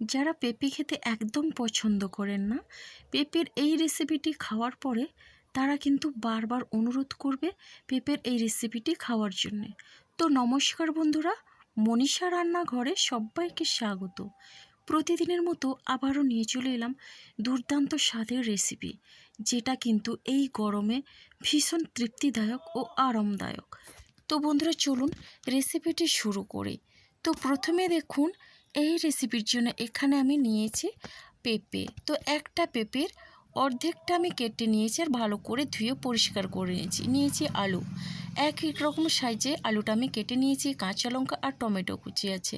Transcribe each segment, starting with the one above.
যারা পেঁপে খেতে একদম পছন্দ করেন না, পেঁপের এই রেসিপিটি খাওয়ার পরে তারা কিন্তু বারবার অনুরোধ করবে পেঁপের এই রেসিপিটি খাওয়ার জন্যে। তো নমস্কার বন্ধুরা, মনীষা রান্নাঘরে সবাইকে স্বাগত। প্রতিদিনের মতো আবারও নিয়ে চলে এলাম দুর্দান্ত স্বাদের রেসিপি যেটা কিন্তু এই গরমে ভীষণ তৃপ্তিদায়ক ও আরামদায়ক। তো বন্ধুরা, চলুন রেসিপিটি শুরু করি। তো প্রথমে দেখুন এই রেসিপির জন্য এখানে আমি নিয়েছি পেঁপে। তো একটা পেঁপের অর্ধেকটা আমি কেটে নিয়েছি আর ভালো করে ধুয়ে পরিষ্কার করে নিয়েছি। নিয়েছি আলু। এক এক রকম সাইজে আলুটা আমি কেটে নিয়েছি, কাঁচা লঙ্কা আর টমেটো কুচি আছে।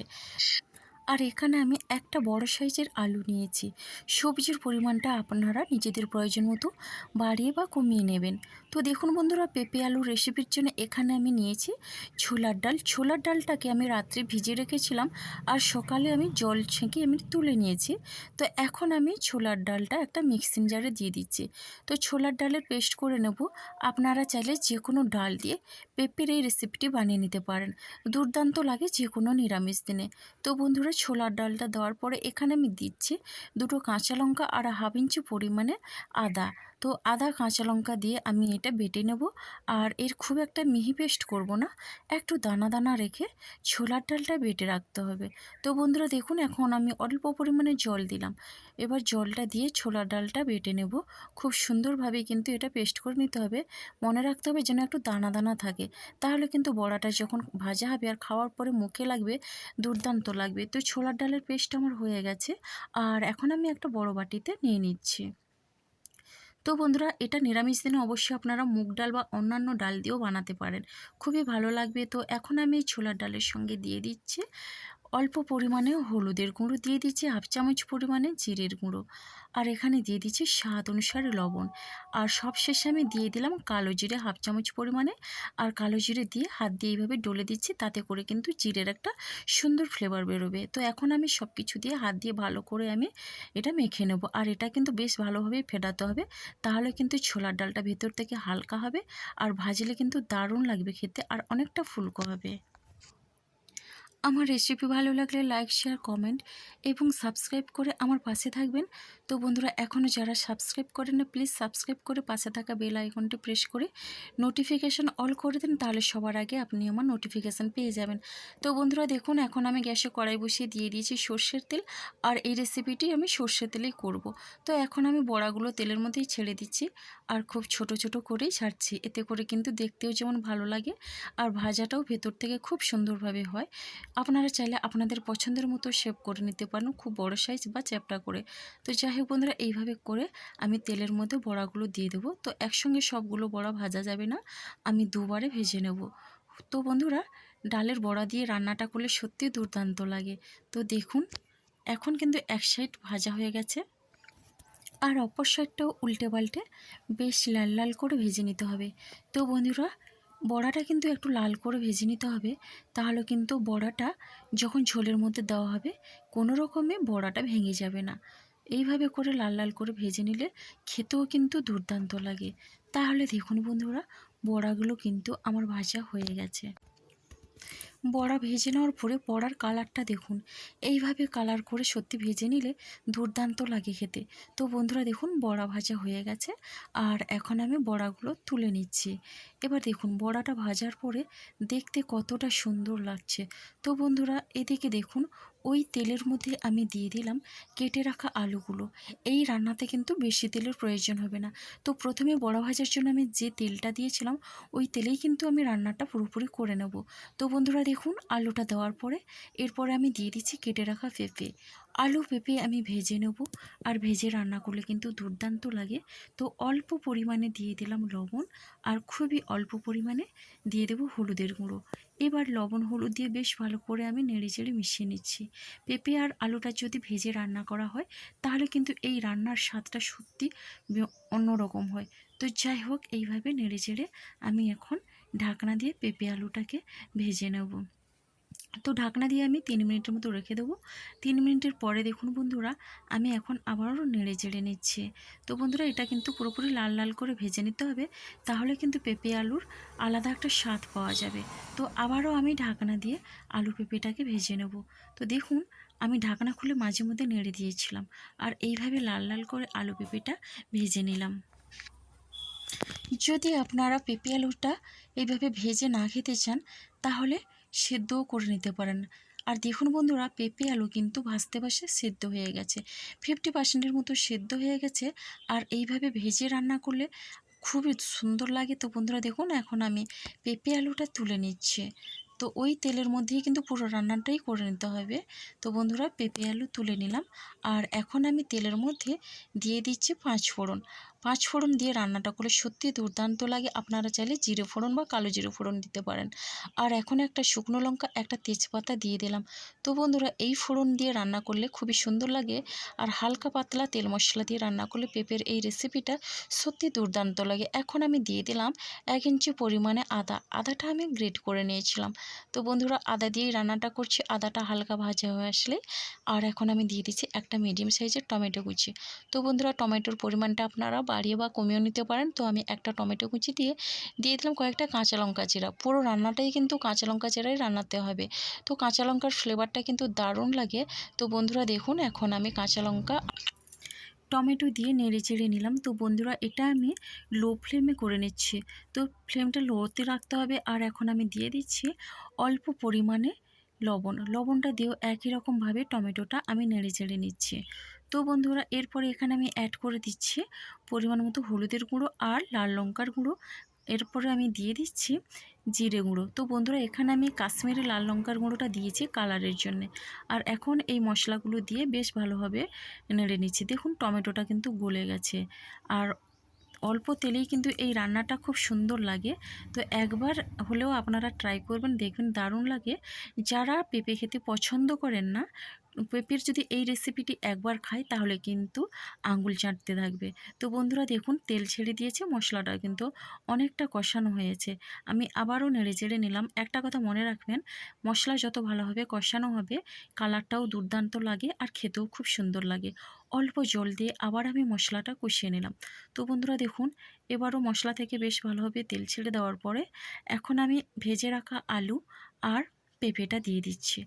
আর এখানে আমি একটা বড় সাইজের আলু নিয়েছি। সবজির পরিমাণটা আপনারা নিজেদের প্রয়োজন মতো বাড়িয়ে বা কমিয়ে নেবেন। তো দেখুন বন্ধুরা, পেঁপে আলুর রেসিপির জন্য এখানে আমি নিয়েছি ছোলার ডাল। ছোলার ডালটাকে আমি রাত্রে ভিজে রেখেছিলাম আর সকালে আমি জল ছেঁকে আমি তুলে নিয়েছি। তো এখন আমি ছোলার ডালটা একটা মিক্সিং জারে দিয়ে দিচ্ছি। তো ছোলার ডালের পেস্ট করে নেব। আপনারা চাইলে যে কোনো ডাল দিয়ে পেঁপের এই রেসিপিটি বানিয়ে নিতে পারেন। দুর্দান্ত লাগে যে কোনো নিরামিষ দিনে। তো বন্ধুরা, ছোলার ডালটা দেওয়ার পরে এখানে আমি দিচ্ছি দুটো কাঁচা লঙ্কা আর হাফ ইঞ্চি পরিমাণে আদা। তো আদা, কাঁচা লঙ্কা দিয়ে আমি এটা বেটে নেব। আর এর খুব একটা মিহি পেস্ট করব না, একটু দানা দানা রেখে ছোলার ডালটা বেটে রাখতে হবে। তো বন্ধুরা দেখুন, এখন আমি অল্প পরিমাণে জল দিলাম। এবার জলটা দিয়ে ছোলার ডালটা বেটে নেব। খুব সুন্দরভাবে কিন্তু এটা পেস্ট করে নিতে হবে। মনে রাখতে হবে যেন একটু দানা দানা থাকে। তাহলে কিন্তু বড়াটা যখন ভাজা হবে আর খাওয়ার পরে মুখে লাগবে, দুর্দান্ত লাগবে। তো ছোলার ডালের পেস্ট আমার হয়ে গেছে। আর এখন আমি একটা বড় বাটিতে নিয়ে নিচ্ছি। তো বন্ধুরা, এটা নিরামিষ দিনে অবশ্যই আপনারা মুগ ডাল বা অন্যান্য ডাল দিয়েও বানাতে পারেন। খুবই ভালো লাগবে। তো এখন আমি ছোলার ডালের সঙ্গে দিয়ে দিচ্ছি। অল্প পরিমাণে হলুদের গুঁড়ো দিয়ে দিচ্ছি, হাফ চামচ পরিমাণে জিরের গুঁড়ো। আর এখানে দিয়ে দিচ্ছি স্বাদ অনুসারে লবণ। আর সব শেষে আমি দিয়ে দিলাম কালো জিরে, হাফ চামচ পরিমাণে। আর কালো জিরে দিয়ে হাত দিয়ে এইভাবে ডলে দিচ্ছি, তাতে করে কিন্তু জিরের একটা সুন্দর ফ্লেভার বেরোবে। তো এখন আমি সব কিছু দিয়ে হাত দিয়ে ভালো করে আমি এটা মেখে নেব। আর এটা কিন্তু বেশ ভালোভাবে ফেটাতে হবে, তাহলে কিন্তু ছোলার ডালটা ভেতর থেকে হালকা হবে। আর ভাজলে কিন্তু দারুণ লাগবে খেতে, আর অনেকটা ফুলকো হবে। আমার রেসিপি ভালো লাগলে লাইক শেয়ার কমেন্ট এবং সাবস্ক্রাইব করে আমার পাশে থাকবেন। তো বন্ধুরা এখনও যারা সাবস্ক্রাইব করেন না প্লিজ সাবস্ক্রাইব করে পাশে থাকা বেল আইকনটি প্রেস করে নোটিফিকেশান অল করে দিন, তাহলে সবার আগে আপনি আমার নোটিফিকেশান পেয়ে যাবেন। তো বন্ধুরা, দেখুন, এখন আমি গ্যাসে কড়াই বসিয়ে দিয়ে দিয়েছি সর্ষের তেল আর এই রেসিপিটি আমি সর্ষের তেলেই করব। তো এখন আমি বড়াগুলো তেলের মধ্যেই ছেড়ে দিচ্ছি আর খুব ছোট ছোট করেই ছাড়ছি। এতে করে কিন্তু দেখতেও যেমন ভালো লাগে আর ভাজাটাও ভেতর থেকে খুব সুন্দরভাবে হয়। আপনারা চাইলে আপনাদের পছন্দের মতো শেপ করে নিতে পারেন, খুব বড় সাইজ বা চ্যাপটা করে। তো যাই হোক বন্ধুরা, এইভাবে করে আমি তেলের মধ্যে বড়াগুলো দিয়ে দেবো। তো একসঙ্গে সবগুলো বড়া ভাজা যাবে না, আমি দুবারে ভেজে নেব। তো বন্ধুরা, ডালের বড়া দিয়ে রান্নাটা করলে সত্যি দুর্দান্ত লাগে। তো দেখুন, এখন কিন্তু এক সাইড ভাজা হয়ে গেছে। আর অপর সাইডটাও উল্টে পাল্টে বেশ লাল লাল করে ভেজে নিতে হবে। তো বন্ধুরা বড়াটা কিন্তু একটু লাল করে ভেজে নিতে হবে। তাহলে কিন্তু বড়াটা যখন ঝোলের মধ্যে দেওয়া হবে, কোনো রকমে বড়াটা ভেঙে যাবে না। এইভাবে করে লাল লাল করে ভেজে নিলে খেতেও কিন্তু দুর্দান্ত লাগে। তাহলে দেখুন বন্ধুরা, বড়াগুলো কিন্তু আমার ভাজা হয়ে গেছে। বড়া ভেজে নেওয়ার পরে বড়ার কালারটা দেখুন। এইভাবে কালার করে সত্যি ভেজে নিলে দুর্দান্ত লাগে খেতে। তো বন্ধুরা, দেখুন বড়া ভাজা হয়ে গেছে। আর এখন আমি বড়াগুলো তুলে নিচ্ছি। এবার দেখুন, বড়াটা ভাজার পরে দেখতে কতটা সুন্দর লাগছে। তো বন্ধুরা, এদিকে দেখুন ওই তেলের মধ্যে আমি দিয়ে দিলাম কেটে রাখা আলুগুলো। এই রান্নাতে কিন্তু বেশি তেলের প্রয়োজন হবে না। তো প্রথমে বড়া ভাজার জন্য আমি যে তেলটা দিয়েছিলাম, ওই তেলেই কিন্তু আমি রান্নাটা পুরোপুরি করে নেব। তো বন্ধুরা দেখুন, আলুটা দেওয়ার পরে এরপরে আমি দিয়ে দিচ্ছি কেটে রাখা পেঁপে। আলু, পেঁপে আমি ভেজে নেব আর ভেজে রান্না করলে কিন্তু দুর্দান্ত লাগে। তো অল্প পরিমাণে দিয়ে দিলাম লবণ আর খুবই অল্প পরিমাণে দিয়ে দেবো হলুদের গুঁড়ো। এবার লবণ, হলুদ দিয়ে বেশ ভালো করে আমি নেড়ে চেড়ে মিশিয়ে নিচ্ছি। পেঁপে আর আলুটা যদি ভেজে রান্না করা হয়, তাহলে কিন্তু এই রান্নার স্বাদটা সত্যি অন্যরকম হয়। তো যাই হোক, এইভাবে নেড়ে চেড়ে আমি এখন ঢাকনা দিয়ে পেঁপে আলুটাকে ভেজে নেব। তো ঢাকনা দিয়ে আমি তিন মিনিটের মতো রেখে দেবো। তিন মিনিটের পরে দেখুন বন্ধুরা, আমি এখন আবারও নেড়ে চেড়ে নিচ্ছি। তো বন্ধুরা, এটা কিন্তু পুরোপুরি লাল লাল করে ভেজে নিতে হবে, তাহলে কিন্তু পেঁপে আলুর আলাদা একটা স্বাদ পাওয়া যাবে। তো আবারও আমি ঢাকনা দিয়ে আলু পেঁপেটাকে ভেজে নেব। তো দেখুন, আমি ঢাকনা খুলে মাঝে মধ্যে নেড়ে দিয়েছিলাম, আর এইভাবে লাল লাল করে আলু পেঁপেটা ভেজে নিলাম। যদি আপনারা পেঁপে আলুটা এইভাবে ভেজে না খেতে চান, তাহলে সেদ্ধও করে নিতে পারেন। আর দেখুন বন্ধুরা, পেঁপে, আলু কিন্তু ভাজতে ভাজতে সেদ্ধ হয়ে গেছে। ফিফটি পার্সেন্টের মতো সেদ্ধ হয়ে গেছে। আর এইভাবে ভেজে রান্না করলে খুবই সুন্দর লাগে। তো বন্ধুরা, দেখুন, এখন আমি পেঁপে, আলুটা তুলে নিচ্ছে। তো ওই তেলের মধ্যেই কিন্তু পুরো রান্নাটাই করে নিতে হবে। তো বন্ধুরা, পেঁপে, আলু তুলে নিলাম। আর এখন আমি তেলের মধ্যে দিয়ে দিচ্ছি পাঁচ ফোড়ন। পাঁচ ফোড়ন দিয়ে রান্নাটা করলে সত্যি দুর্দান্ত লাগে। আপনারা চাইলে জিরে ফোড়ন বা কালো জিরে ফোড়ন দিতে পারেন। আর এখন একটা শুকনো লঙ্কা, একটা তেজপাতা দিয়ে দিলাম। তো বন্ধুরা, এই ফোড়ন দিয়ে রান্না করলে খুবই সুন্দর লাগে। আর হালকা পাতলা তেল মশলা দিয়ে রান্না করলে পেঁপের এই রেসিপিটা সত্যি দুর্দান্ত লাগে। এখন আমি দিয়ে দিলাম এক ইঞ্চি পরিমাণে আদা। আদাটা আমি গ্রেট করে নিয়েছিলাম। তো বন্ধুরা, আদা দিয়েই রান্নাটা করছি। আদাটা হালকা ভাজা হয়ে আসলে আর এখন আমি দিয়ে দিচ্ছি একটা মিডিয়াম সাইজের টমেটো কুচি। তো বন্ধুরা, টমেটোর পরিমাণটা আপনারা বাড়িয়ে বা কমিয়েও নিতে পারেন। তো আমি একটা টমেটো কুচি দিয়ে দিয়ে দিলাম কয়েকটা কাঁচা লঙ্কা চেরা পুরো রান্নাটাই কিন্তু কাঁচা লঙ্কা চেরাই রান্নাতে হবে। তো কাঁচা লঙ্কার ফ্লেভারটা কিন্তু দারুণ লাগে। তো বন্ধুরা দেখুন, এখন আমি কাঁচা লঙ্কা টমেটো দিয়ে নেড়ে চেড়ে নিলাম। তো বন্ধুরা, এটা আমি লো ফ্লেমে করে নিচ্ছি। তো ফ্লেমটা লোতে রাখতে হবে। আর এখন আমি দিয়ে দিচ্ছি অল্প পরিমাণে লবণ। লবণটা দিয়েও একই রকমভাবে টমেটোটা আমি নেড়ে চেড়ে নিচ্ছি। তো বন্ধুরা, এরপরে এখানে আমি অ্যাড করে দিচ্ছি পরিমাণ মতো হলুদের গুঁড়ো আর লাল লঙ্কার গুঁড়ো। এরপরে আমি দিয়ে দিচ্ছি জিরে গুঁড়ো। তো বন্ধুরা, এখানে আমি কাশ্মীরি লাল লঙ্কার গুঁড়োটা দিয়েছি কালারের জন্য। আর এখন এই মশলাগুলো দিয়ে বেশ ভালোভাবে নেড়ে নিচ্ছি। দেখুন, টমেটোটা কিন্তু গলে গেছে। আর অল্প তেলেই কিন্তু এই রান্নাটা খুব সুন্দর লাগে। তো একবার হলেও আপনারা ট্রাই করবেন, দেখবেন দারুণ লাগে। যারা পেঁপে খেতে পছন্দ করেন না পেঁপের যদি এই রেসিপিটি একবার খায় তাহলে কিন্তু আঙুল চাটতে থাকবে। তো বন্ধুরা, দেখুন, তেল ছেড়ে দিয়েছে মশলাটা কিন্তু অনেকটা কষানো হয়েছে। আমি আবারও নেড়ে চেড়ে নিলাম। একটা কথা মনে রাখবেন, মশলা যত ভালোভাবে কষানো হবে, কালারটাও দুর্দান্ত লাগে আর খেতেও খুব সুন্দর লাগে। অল্প জল দিয়ে আবার আমি মশলাটা কষিয়ে নিলাম। তো বন্ধুরা, দেখুন, এবারও মশলা থেকে বেশ ভালোভাবে তেল ছেড়ে দেওয়ার পরে, এখন আমি ভেজে রাখা আলু আর পেঁপেটা দিয়ে দিচ্ছি।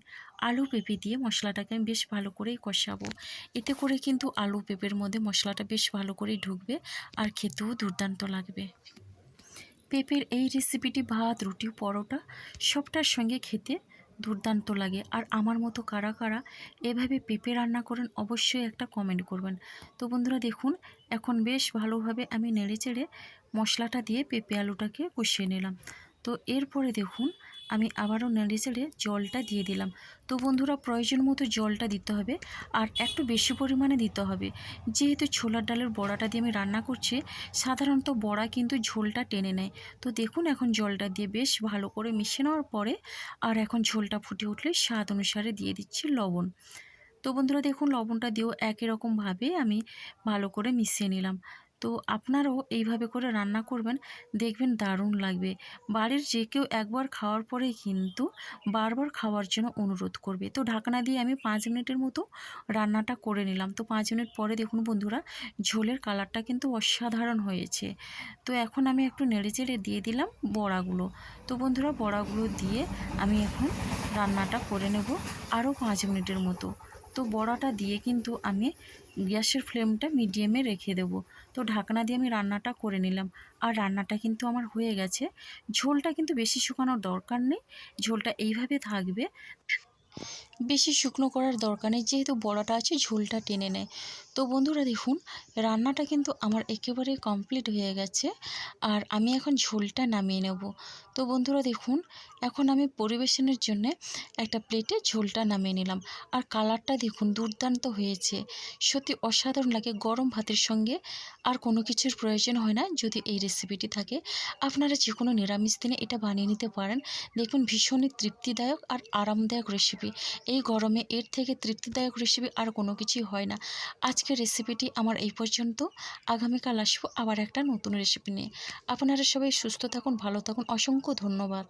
আলু, পেঁপে দিয়ে মশলাটাকে আমি বেশ ভালো করেই কষাবো। এতে করে কিন্তু আলু, পেঁপের মধ্যে মশলাটা বেশ ভালো করেই ঢুকবে আর খেতেও দুর্দান্ত লাগবে। পেঁপের এই রেসিপিটি ভাত, রুটি, পরোটা সবটার সঙ্গে খেতে দুর্দান্ত লাগে। আর আমার মতো কারা কারা এভাবে পেঁপে রান্না করেন অবশ্যই একটা কমেন্ট করবেন। তো বন্ধুরা দেখুন, এখন বেশ ভালোভাবে আমি নেড়ে চেড়ে মশলাটা দিয়ে পেঁপে আলুটাকে কষিয়ে নিলাম। তো এরপরে দেখুন আমি আবারও নেড়ে চেড়ে জলটা দিয়ে দিলাম। তো বন্ধুরা, প্রয়োজন মতো জলটা দিতে হবে আর একটু বেশি পরিমাণে দিতে হবে। যেহেতু ছোলার ডালের বড়াটা দিয়ে আমি রান্না করছি, সাধারণত বড়া কিন্তু ঝোলটা টেনে নেয়। তো দেখুন এখন জলটা দিয়ে বেশ ভালো করে মিশে নেওয়ার পরে আর এখন ঝোলটা ফুটে উঠলে স্বাদ অনুসারে দিয়ে দিচ্ছি লবণ। তো বন্ধুরা, দেখুন লবণটা দিয়েও একই রকমভাবে আমি ভালো করে মিশিয়ে নিলাম। তো আপনারাও এইভাবে করে রান্না করবেন। দেখবেন দারুণ লাগবে। বাড়ির যে কেউ একবার খাওয়ার পরে কিন্তু বারবার খাওয়ার জন্য অনুরোধ করবে। তো ঢাকনা দিয়ে আমি পাঁচ মিনিটের মতো রান্নাটা করে নিলাম। তো পাঁচ মিনিট পরে দেখুন বন্ধুরা, ঝোলের কালারটা কিন্তু অসাধারণ হয়েছে। তো এখন আমি একটু নেড়ে চেড়ে দিয়ে দিলাম বড়াগুলো। তো বন্ধুরা, বড়াগুলো দিয়ে আমি এখন রান্নাটা করে নেব আরও পাঁচ মিনিটের মতো। তো বড়াটা দিয়ে কিন্তু আমি গ্যাসের ফ্লেমটা মিডিয়ামে রেখে দেব। তো ঢাকনা দিয়ে আমি রান্নাটা করে নিলাম। আর রান্নাটা কিন্তু আমার হয়ে গেছে। ঝোলটা কিন্তু বেশি শুকানোর দরকার নেই। ঝোলটা এইভাবে থাকবে। বেশি শুকনো করার দরকার নেই, যেহেতু বড়াটা আছে, ঝোলটা টেনে নেয়। তো বন্ধুরা দেখুন, রান্নাটা কিন্তু আমার একেবারে কমপ্লিট হয়ে গেছে, আর আমি এখন ঝোলটা নামিয়ে নেব। তো বন্ধুরা দেখুন, এখন আমি পরিবেশনের জন্য একটা প্লেটে ঝোলটা নামিয়ে নিলাম। আর কালারটা দেখুন, দুর্দান্ত হয়েছে। সত্যি অসাধারণ লাগে, গরম ভাতের সঙ্গে। আর কোনো কিছুর প্রয়োজন হয় না, যদি এই রেসিপিটি থাকে। আপনারা যে কোনো নিরামিষ দিনে এটা বানিয়ে নিতে পারেন। দেখুন, ভীষণই তৃপ্তিদায়ক আর আরামদায়ক রেসিপি এই গরমে এর থেকে তৃপ্তিদায়ক রেসিপি আর কোনো কিছুই হয় না। আজকের রেসিপিটি আমার এই পর্যন্ত। আগামীকাল আসব আবার একটা নতুন রেসিপি নিয়ে। আপনারা সবাই সুস্থ থাকুন, ভালো থাকুন। অসংখ্য ধন্যবাদ।